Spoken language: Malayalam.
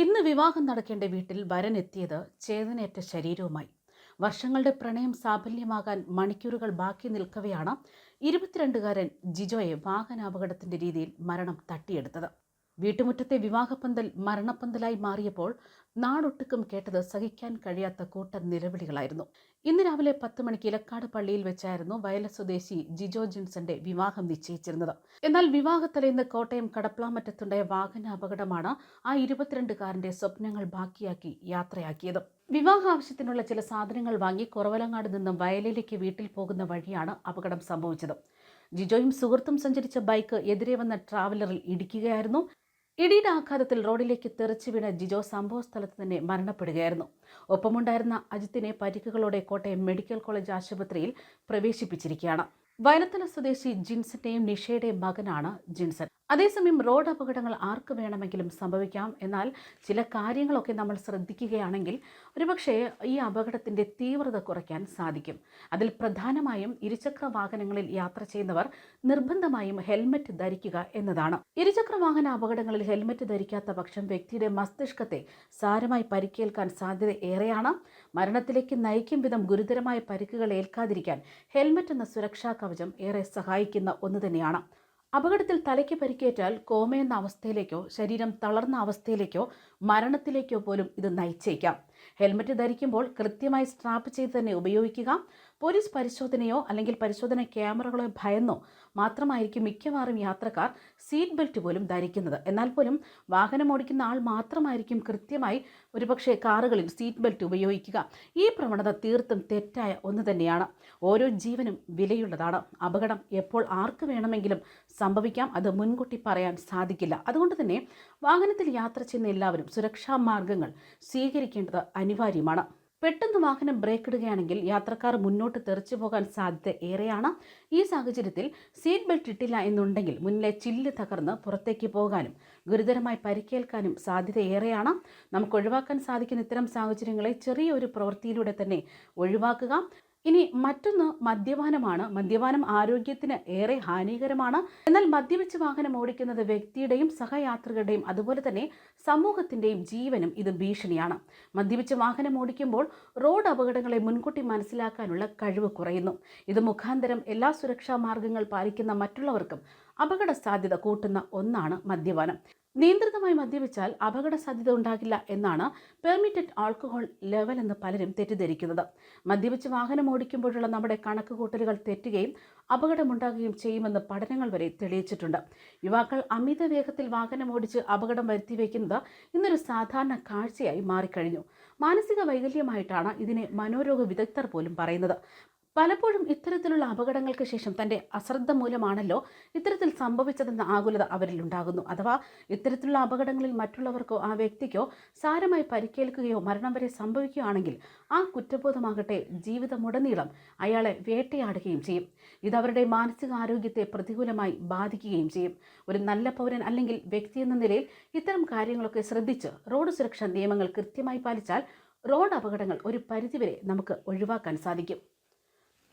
ഇന്ന് വിവാഹം നടക്കേണ്ട വീട്ടിൽ വരൻ എത്തിയത് ചേതനേറ്റ ശരീരവുമായി. വർഷങ്ങളുടെ പ്രണയം സാഫല്യമാകാൻ മണിക്കൂറുകൾ ബാക്കി നിൽക്കവെയാണ് ഇരുപത്തിരണ്ടുകാരൻ ജിജോയെ വാഹനാപകടത്തിന്റെ രീതിയിൽ മരണം തട്ടിയെടുത്തത്. വീട്ടുമുറ്റത്തെ വിവാഹപ്പന്തൽ മരണപ്പന്തലായി മാറിയപ്പോൾ നാടൊട്ടുക്കും കേട്ടത് സഹിക്കാൻ കഴിയാത്ത കൂട്ട നിലവിളികളായിരുന്നു. ഇന്ന് രാവിലെ പത്ത് മണിക്ക് ഇലക്കാട് പള്ളിയിൽ വെച്ചായിരുന്നു വയല സ്വദേശി ജിജോ ജിൻസന്റെ വിവാഹം നിശ്ചയിച്ചിരുന്നത്. എന്നാൽ വിവാഹത്തലേന്ന് കോട്ടയം കടപ്ലാമറ്റത്തുണ്ടായ വാഹന അപകടമാണ് ആ ഇരുപത്തിരണ്ടുകാരന്റെ സ്വപ്നങ്ങൾ ബാക്കിയാക്കി യാത്രയാക്കിയത്. വിവാഹ ആവശ്യത്തിനുള്ള ചില സാധനങ്ങൾ വാങ്ങി കുറവലങ്ങാട് നിന്നും വയലിലേക്ക് വീട്ടിൽ പോകുന്ന വഴിയാണ് അപകടം സംഭവിച്ചത്. ജിജോയും സുഹൃത്തും സഞ്ചരിച്ച ബൈക്ക് എതിരെ വന്ന ട്രാവലറിൽ ഇടിക്കുകയായിരുന്നു. ഇടിയുടെ റോഡിലേക്ക് തെറിച്ചു വീണ ജിജോ സംഭവ സ്ഥലത്ത് തന്നെ മരണപ്പെടുകയായിരുന്നു. ഒപ്പമുണ്ടായിരുന്ന അജിത്തിനെ പരിക്കുകളോടെ കോട്ടയം മെഡിക്കൽ കോളേജ് ആശുപത്രിയിൽ പ്രവേശിപ്പിച്ചിരിക്കുകയാണ്. വയലത്തല സ്വദേശി ജിൻസന്റെയും നിഷയുടെയും മകനാണ് ജിൻസൺ. അതേസമയം റോഡ് അപകടങ്ങൾ ആർക്ക് വേണമെങ്കിലും സംഭവിക്കാം. എന്നാൽ ചില കാര്യങ്ങളൊക്കെ നമ്മൾ ശ്രദ്ധിക്കുകയാണെങ്കിൽ ഒരുപക്ഷെ ഈ അപകടത്തിന്റെ തീവ്രത കുറയ്ക്കാൻ സാധിക്കും. അതിൽ പ്രധാനമായും ഇരുചക്ര വാഹനങ്ങളിൽ യാത്ര ചെയ്യുന്നവർ നിർബന്ധമായും ഹെൽമറ്റ് ധരിക്കുക എന്നതാണ്. ഇരുചക്ര വാഹന അപകടങ്ങളിൽ ഹെൽമറ്റ് ധരിക്കാത്ത പക്ഷം വ്യക്തിയുടെ മസ്തിഷ്കത്തെ സാരമായി പരിക്കേൽക്കാൻ സാധ്യത ഏറെയാണ്. മരണത്തിലേക്ക് നയിക്കും വിധം ഗുരുതരമായ പരിക്കുകൾ ഏൽക്കാതിരിക്കാൻ ഹെൽമറ്റ് എന്ന സുരക്ഷാ കവചം ഏറെ സഹായിക്കുന്ന ഒന്ന് തന്നെയാണ്. അപകടത്തിൽ തലയ്ക്ക് പരിക്കേറ്റാൽ കോമയെന്ന അവസ്ഥയിലേക്കോ ശരീരം തളർന്ന അവസ്ഥയിലേക്കോ മരണത്തിലേക്കോ പോലും ഇത് നയിച്ചേക്കാം. ഹെൽമറ്റ് ധരിക്കുമ്പോൾ കൃത്യമായി സ്ട്രാപ്പ് ചെയ്ത് തന്നെ ഉപയോഗിക്കുക. പോലീസ് പരിശോധനയോ അല്ലെങ്കിൽ പരിശോധന ക്യാമറകളോ ഭയന്നോ മാത്രമായിരിക്കും മിക്കവാറും യാത്രക്കാർ സീറ്റ് ബെൽറ്റ് പോലും ധരിക്കുന്നത്. എന്നാൽ പോലും വാഹനം ഓടിക്കുന്ന ആൾ മാത്രമായിരിക്കും കൃത്യമായി ഒരുപക്ഷെ കാറുകളിൽ സീറ്റ് ബെൽറ്റ് ഉപയോഗിക്കുക. ഈ പ്രവണത തീർത്തും തെറ്റായ ഒന്ന് തന്നെയാണ്. ഓരോ ജീവനും വിലയുള്ളതാണ്. അപകടം എപ്പോൾ ആർക്ക് വേണമെങ്കിലും സംഭവിക്കാം. അത് മുൻകൂട്ടി പറയാൻ സാധിക്കില്ല. അതുകൊണ്ട് തന്നെ വാഹനത്തിൽ യാത്ര ചെയ്യുന്ന എല്ലാവരും സുരക്ഷാ മാർഗങ്ങൾ സ്വീകരിക്കേണ്ടത് അനിവാര്യമാണ്. പെട്ടെന്ന് വാഹനം ബ്രേക്ക് ഇടുകയാണെങ്കിൽ യാത്രക്കാർ മുന്നോട്ട് തെറിച്ചു പോകാൻ സാധ്യത ഏറെയാണ്. ഈ സാഹചര്യത്തിൽ സീറ്റ് ബെൽറ്റ് ഇട്ടില്ല എന്നുണ്ടെങ്കിൽ മുന്നിലെ ചില്ല് തകർന്ന് പുറത്തേക്ക് പോകാനും ഗുരുതരമായി പരിക്കേൽക്കാനും സാധ്യത ഏറെയാണ്. നമുക്ക് ഒഴിവാക്കാൻ സാധിക്കുന്ന ഇത്തരം സാഹചര്യങ്ങളെ ചെറിയൊരു പ്രവൃത്തിയിലൂടെ തന്നെ ഒഴിവാക്കുക. ഇനി മറ്റൊന്ന് മദ്യപാനമാണ്. മദ്യപാനം ആരോഗ്യത്തിന് ഏറെ ഹാനികരമാണ്. എന്നാൽ മദ്യപിച്ച് വാഹനം ഓടിക്കുന്നത് വ്യക്തിയുടെയും സഹയാത്രികരുടെയും അതുപോലെ തന്നെ സമൂഹത്തിന്റെയും ജീവനും ഇത് ഭീഷണിയാണ്. മദ്യപിച്ച് വാഹനം ഓടിക്കുമ്പോൾ റോഡ് അപകടങ്ങളെ മുൻകൂട്ടി മനസ്സിലാക്കാനുള്ള കഴിവ് കുറയുന്നു. ഇത് മുഖാന്തരം എല്ലാ സുരക്ഷാ മാർഗങ്ങൾ പാലിക്കുന്ന മറ്റുള്ളവർക്കും അപകട സാധ്യത കൂട്ടുന്ന ഒന്നാണ് മദ്യപാനം. നിയന്ത്രിതമായി മദ്യപിച്ചാൽ അപകട സാധ്യത ഉണ്ടാകില്ല എന്നാണ് പെർമിറ്റഡ് ആൾക്കഹോൾ ലെവൽ എന്ന് പലരും തെറ്റിദ്ധരിക്കുന്നത്. മദ്യപിച്ച് വാഹനം ഓടിക്കുമ്പോഴുള്ള നമ്മുടെ കണക്കുകൂട്ടലുകൾ തെറ്റുകയും അപകടമുണ്ടാകുകയും ചെയ്യുമെന്ന് പഠനങ്ങൾ വരെ തെളിയിച്ചിട്ടുണ്ട്. യുവാക്കൾ അമിത വേഗത്തിൽ വാഹനം ഓടിച്ച് അപകടം വരുത്തിവെക്കുന്നത് ഇന്നൊരു സാധാരണ കാഴ്ചയായി മാറിക്കഴിഞ്ഞു. മാനസിക വൈകല്യമായിട്ടാണ് ഇതിനെ മനോരോഗ വിദഗ്ധർ പോലും പറയുന്നത്. പലപ്പോഴും ഇത്തരത്തിലുള്ള അപകടങ്ങൾക്ക് ശേഷം തന്റെ അശ്രദ്ധ മൂലമാണല്ലോ ഇത്തരത്തിൽ സംഭവിച്ചതെന്ന ആകുലത അവരിൽ ഉണ്ടാകുന്നു അഥവാ ഇത്തരത്തിലുള്ള അപകടങ്ങളിൽ മറ്റുള്ളവർക്കോ ആ വ്യക്തിക്കോ സാരമായി പരിക്കേൽക്കുകയോ മരണം വരെ സംഭവിക്കുകയാണെങ്കിൽ ആ കുറ്റബോധമാകട്ടെ ജീവിതമുടനീളം അയാളെ വേട്ടയാടുകയും ചെയ്യും. ഇത് അവരുടെ മാനസികാരോഗ്യത്തെ പ്രതികൂലമായി ബാധിക്കുകയും ചെയ്യും. ഒരു നല്ല പൗരൻ അല്ലെങ്കിൽ വ്യക്തി എന്ന നിലയിൽ ഇത്തരം കാര്യങ്ങളൊക്കെ ശ്രദ്ധിച്ച് റോഡ് സുരക്ഷാ നിയമങ്ങൾ കൃത്യമായി പാലിച്ചാൽ റോഡ് അപകടങ്ങൾ ഒരു പരിധിവരെ നമുക്ക് ഒഴിവാക്കാൻ സാധിക്കും.